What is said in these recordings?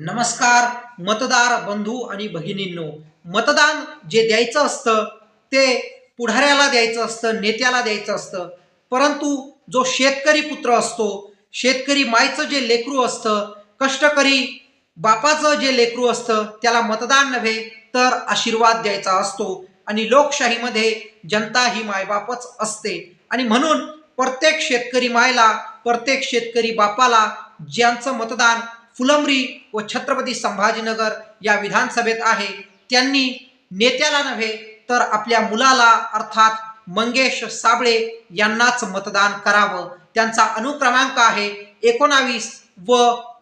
नमस्कार मतदार बंधू आणि भगिनींनो. मतदान जे द्यायचं असतं ते पुढाऱ्याला द्यायचं असतं नेत्याला द्यायचं असतं. परंतु जो शेतकरी पुत्र असतो शेतकरी मायचं जे लेकरू असतं कष्टकरी बापाचं जे लेकरू असतं त्याला मतदान नव्हे तर आशीर्वाद द्यायचा असतो. आणि लोकशाहीमध्ये जनता ही मायबापच असते. आणि म्हणून प्रत्येक शेतकरी मायला प्रत्येक शेतकरी बापाला ज्यांचं मतदान फुलंब्री व छत्रपती संभाजीनगर या विधानसभेत आहे. त्यांनी नेत्याला नव्हे तर आपल्या मुलाला अर्थात मंगेश साबळे यांनाच मतदान करावं. त्यांचा अनुक्रमांक आहे एकोणावीस व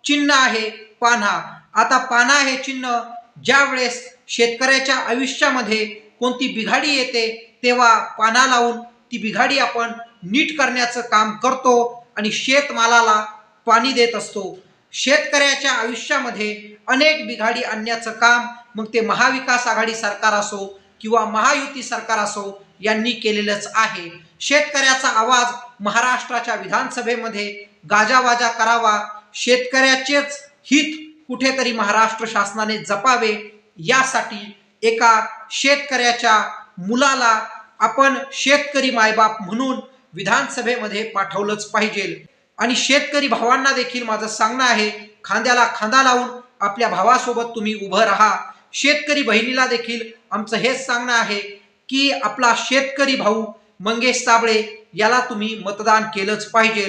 चिन्ह आहे पान्हा. आता पाना हे चिन्ह ज्या वेळेस शेतकऱ्याच्या आयुष्यामध्ये कोणती बिघाडी येते तेव्हा पाना लावून ती बिघाडी आपण नीट करण्याचं काम करतो आणि शेतमालाला पाणी देत असतो. शेतकऱ्याच्या आयुष्यामध्ये अनेक बिघाडी आणण्याचं काम मग ते महाविकास आघाडी सरकार असो किंवा महायुती सरकार असो यांनी केलेलंच आहे. शेतकऱ्याचा आवाज महाराष्ट्राच्या विधानसभेमध्ये गाजावाजा करावा शेतकऱ्याचेच हित कुठेतरी महाराष्ट्र शासनाने जपावे यासाठी एका शेतकऱ्याच्या मुलाला आपण शेतकरी मायबाप म्हणून विधानसभेमध्ये पाठवलंच पाहिजे. आणि शेतकरी भावांना देखील माझं सांगणं आहे खांद्याला खांदा लावून आपल्या भावासोबत तुम्ही उभं राहा. शेतकरी बहिणीला देखील आमचं हेच सांगणं आहे की आपला शेतकरी भाऊ मंगेश साबळे याला तुम्ही मतदान केलंच पाहिजे.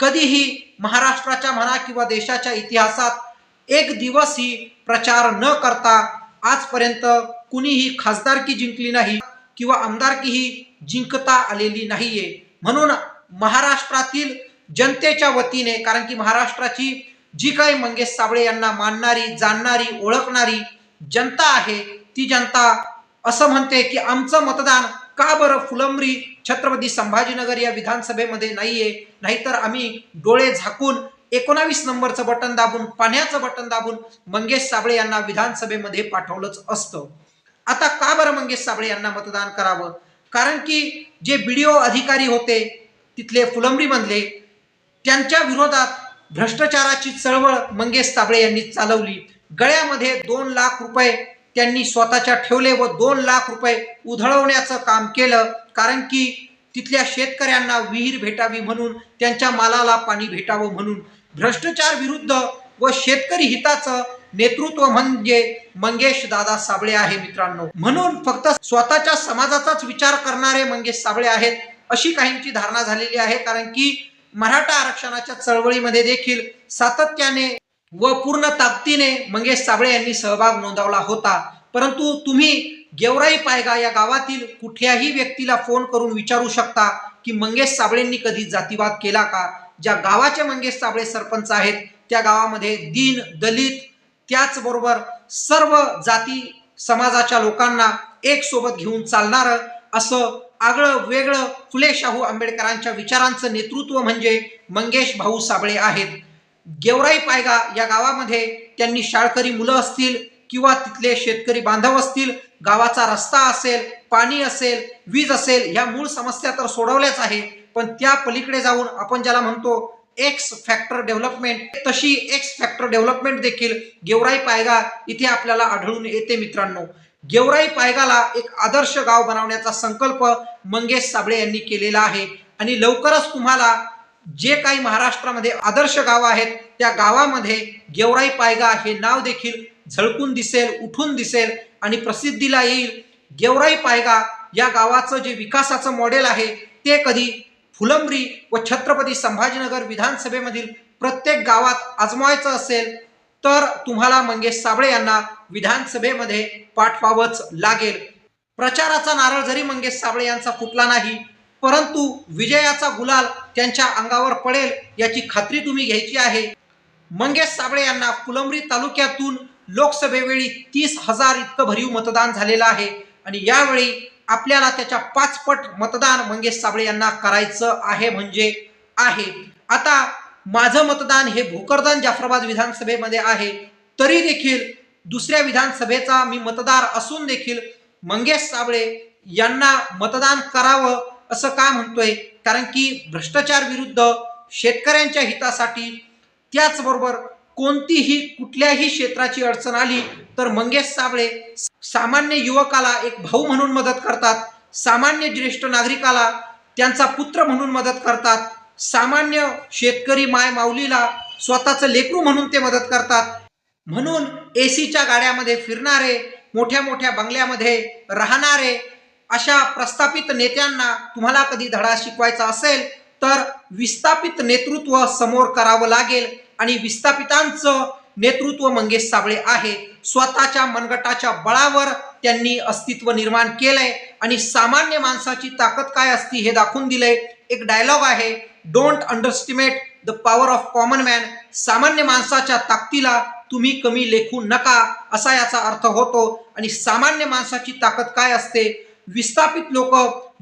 कधीही महाराष्ट्राच्या म्हणा किंवा देशाच्या इतिहासात एक दिवसही प्रचार न करता आजपर्यंत कुणीही खासदारकी जिंकली नाही किंवा आमदारकीही जिंकता आलेली नाहीये. म्हणून महाराष्ट्रातील जनतेच्या वतीने कारण की महाराष्ट्राची जी काही मंगेश साबळे यांना मानणारी जाणणारी ओळखणारी जनता आहे ती जनता असं म्हणते की आमचं मतदान का बरं फुलंब्री छत्रपती संभाजीनगर या विधानसभेमध्ये नाहीये नाहीतर आम्ही डोळे झाकून एकोणावीस नंबरचं बटन दाबून पाण्याचं बटन दाबून मंगेश साबळे यांना विधानसभेमध्ये पाठवलंच असतं. आता का बरं मंगेश साबळे यांना मतदान करावं? कारण की जे बी अधिकारी होते तिथले फुलंब्रीमधले त्यांच्या विरोधात भ्रष्टाचाराची चळवळ मंगेश साबळे यांनी चालवली. गळ्यामध्ये दोन लाख रुपये त्यांनी स्वतःच्या ठेवले व दोन लाख रुपये उधळवण्याचं काम केलं. कारण की तिथल्या शेतकऱ्यांना विहीर भेटावी म्हणून त्यांच्या मालाला पाणी भेटावं म्हणून. भ्रष्टाचार विरुद्ध व शेतकरी हिताचं नेतृत्व म्हणजे मंगेश दादा साबळे आहे मित्रांनो. म्हणून फक्त स्वतःच्या समाजाचाच विचार करणारे मंगेश साबळे आहेत अशी काहींची धारणा झालेली आहे. कारण की मराठा आरक्षणाच्या चळवळीमध्ये देखील सातत्याने व पूर्ण ताकदीने मंगेश साबळे यांनी सहभाग नोंदवला होता. परंतु तुम्ही गेवराई पायगा या गावातील कुठल्याही व्यक्तीला फोन करून विचारू शकता की मंगेश साबळेंनी कधी जातीवाद केला का? ज्या गावाचे मंगेश साबळे सरपंच आहेत त्या गावामध्ये दीन दलित त्याचबरोबर सर्व जाती समाजाच्या लोकांना एक सोबत घेऊन चालणारं असं आगळं वेगळं फुले शाहू आंबेडकरांच्या विचारांचं नेतृत्व म्हणजे मंगेश भाऊ साबळे आहेत. गेवराई पायगा या गावामध्ये त्यांनी शाळकरी मुलं असतील किंवा तिथले शेतकरी बांधव असतील गावाचा रस्ता असेल पाणी असेल वीज असेल ह्या मूळ समस्या तर सोडवल्याच आहे पण त्या पलीकडे जाऊन आपण ज्याला म्हणतो एक्स फॅक्टर डेव्हलपमेंट तशी एक्स फॅक्टर डेव्हलपमेंट देखील गेवराई पायगा इथे आपल्याला आढळून येते मित्रांनो. गेवराई पायगाला एक आदर्श गाव बनवण्याचा संकल्प मंगेश साबळे यांनी केलेला आहे. आणि लवकरच तुम्हाला जे काही महाराष्ट्रामध्ये आदर्श गाव आहेत त्या गावामध्ये गेवराई पायगा हे नाव देखील झळकून दिसेल उठून दिसेल आणि प्रसिद्धीला येईल. गेवराई पायगा या गावाचं जे विकासाचं मॉडेल आहे ते कधी फुलंब्री व छत्रपती संभाजीनगर विधानसभेमधील प्रत्येक गावात आजमावायचं असेल तर तुम्हाला मंगेश साबळे यांना विधानसभेमध्ये पाठवावंच लागेल. प्रचाराचा नारळ जरी मंगेश साबळे यांचा फुटला नाही परंतु विजयाचा गुलाल त्यांच्या अंगावर पडेल याची खात्री तुम्ही घ्यायची आहे. मंगेश साबळे यांना फुलंब्री तालुक्यातून लोकसभेवेळी तीस हजार इतकं भरीव मतदान झालेलं आहे आणि यावेळी आपल्याला त्याच्या पाचपट मतदान मंगेश साबळे यांना करायचं आहे म्हणजे आहे. आता माझं मतदान हे भोकरदान जाफराबाद विधानसभेमध्ये आहे. तरी देखील दुसऱ्या विधानसभेचा मी मतदार असून देखील मंगेश साबळे यांना मतदान करावं असं का म्हणतोय? कारण की भ्रष्टाचार विरुद्ध शेतकऱ्यांच्या हितासाठी त्याचबरोबर कोणतीही कुठल्याही क्षेत्राची अडचण आली तर मंगेश साबळे सामान्य युवकाला एक भाऊ म्हणून मदत करतात. सामान्य ज्येष्ठ नागरिकाला त्यांचा पुत्र म्हणून मदत करतात. सामान्य शेतकरी माय माऊलीला स्वतःचं लेकरू म्हणून ते मदत करतात. म्हणून ए सीच्या गाड्यामध्ये फिरणारे मोठ्या मोठ्या बंगल्यामध्ये राहणारे अशा प्रस्थापित नेत्यांना तुम्हाला कधी धडा शिकवायचा असेल तर विस्थापित नेतृत्व समोर करावं लागेल आणि विस्थापितांचं नेतृत्व मंगेश साबळे आहे. स्वतःच्या मनगटाच्या बळावर त्यांनी अस्तित्व निर्माण केलंय आणि सामान्य माणसाची ताकद काय असती हे दाखवून दिलंय. एक डायलॉग आहे. Don't underestimate the power of common man सामान्य माणसाच्या ताकदीला तुम्ही कमी लेखू नका असा याचा अर्थ होतो. आणि सामान्य माणसाची ताकद काय असते? विस्थापित लोक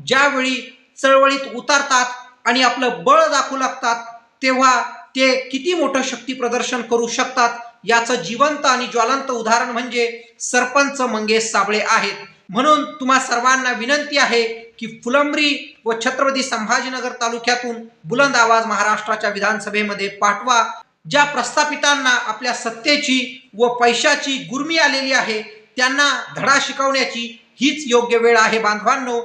ज्यावेळी चळवळीत उतरतात आणि आपलं बळ दाखवू लागतात तेव्हा ते किती मोठं शक्ती प्रदर्शन करू शकतात? याचं जिवंत आणि ज्वलंत उदाहरण म्हणजे सरपंच मंगेश साबळे आहेत. म्हणून तुम्हा सर्वांना विनंती आहे की फुलंब्री व छत्रपती संभाजीनगर तालुक्यातून बुलंद आवाज महाराष्ट्राच्या विधानसभेमध्ये पाठवा ज्या प्रस्थापितांना आपल्या सत्तेची व पैशाची गुर्मी आलेली आहे त्यांना धडा शिकवण्याची हीच योग्य वेळ आहे बांधवांनो.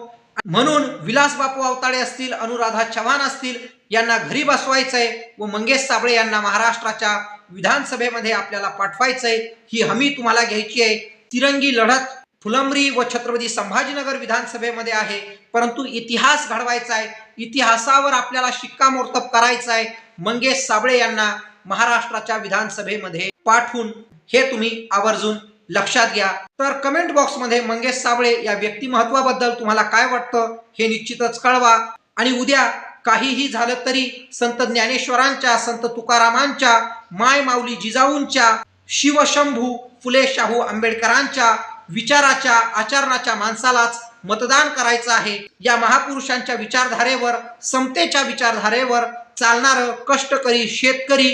म्हणून विलास बापू अवताडे असतील अनुराधा चव्हाण असतील यांना घरी बसवायचंय व मंगेश साबळे यांना महाराष्ट्राच्या विधानसभेमध्ये आपल्याला पाठवायचंय ही हमी तुम्हाला घ्यायची आहे. तिरंगी लढत फुलंब्री व छत्रपती संभाजीनगर विधानसभेमध्ये आहे. परंतु इतिहास घडवायचा आहे. इतिहासावर आपल्याला शिक्कामोर्तब करायचा आहे. मंगेश साबळे यांना महाराष्ट्राच्या विधानसभेमध्ये पाठवून हे तुम्ही आवर्जून लक्षात घ्या. तर कमेंट बॉक्समध्ये मंगेश साबळे या व्यक्तिमत्वाबद्दल तुम्हाला काय वाटतं हे निश्चितच कळवा. आणि उद्या काहीही झालं तरी संत ज्ञानेश्वरांच्या संत तुकारामांच्या माय माऊली जिजाऊंच्या शिवशंभू फुले शाहू आंबेडकरांच्या विचाराच्या आचरणाच्या माणसालाच मतदान करायचं आहे. या महापुरुषांच्या विचारधारेवर समतेच्या विचारधारेवर चालणारं कष्टकरी शेतकरी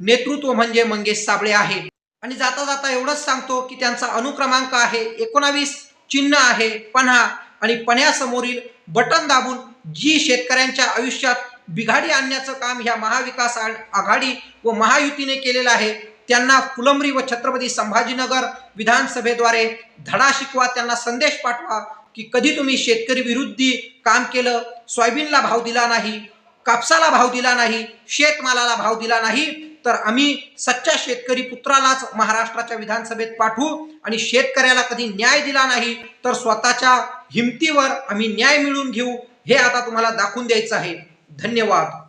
नेतृत्व म्हणजे मंगेश साबळे आहे. आणि जाता जाता एवढंच सांगतो की त्यांचा अनुक्रमांक आहे एकोणावीस चिन्ह आहे पन्हा आणि पण्यासमोरील बटन दाबून जी शेतकऱ्यांच्या आयुष्यात बिघाडी आणण्याचं काम ह्या महाविकास आघाडी व महायुतीने केलेलं आहे त्यांना फुलंब्री व छत्रपती संभाजीनगर विधानसभेद्वारे धडा शिकवा त्यांना संदेश पाठवा की कधी तुम्ही शेतकरी विरुद्धी काम केलं सोयाबीनला भाव दिला नाही कापसाला भाव दिला नाही शेतमालाला भाव दिला नाही तर आम्ही सच्च्या शेतकरी पुत्रालाच महाराष्ट्राच्या विधानसभेत पाठवू आणि शेतकऱ्याला कधी न्याय दिला नाही तर स्वतःच्या हिमतीवर आम्ही न्याय मिळवून घेऊ हे आता तुम्हाला दाखवून द्यायचं आहे. धन्यवाद.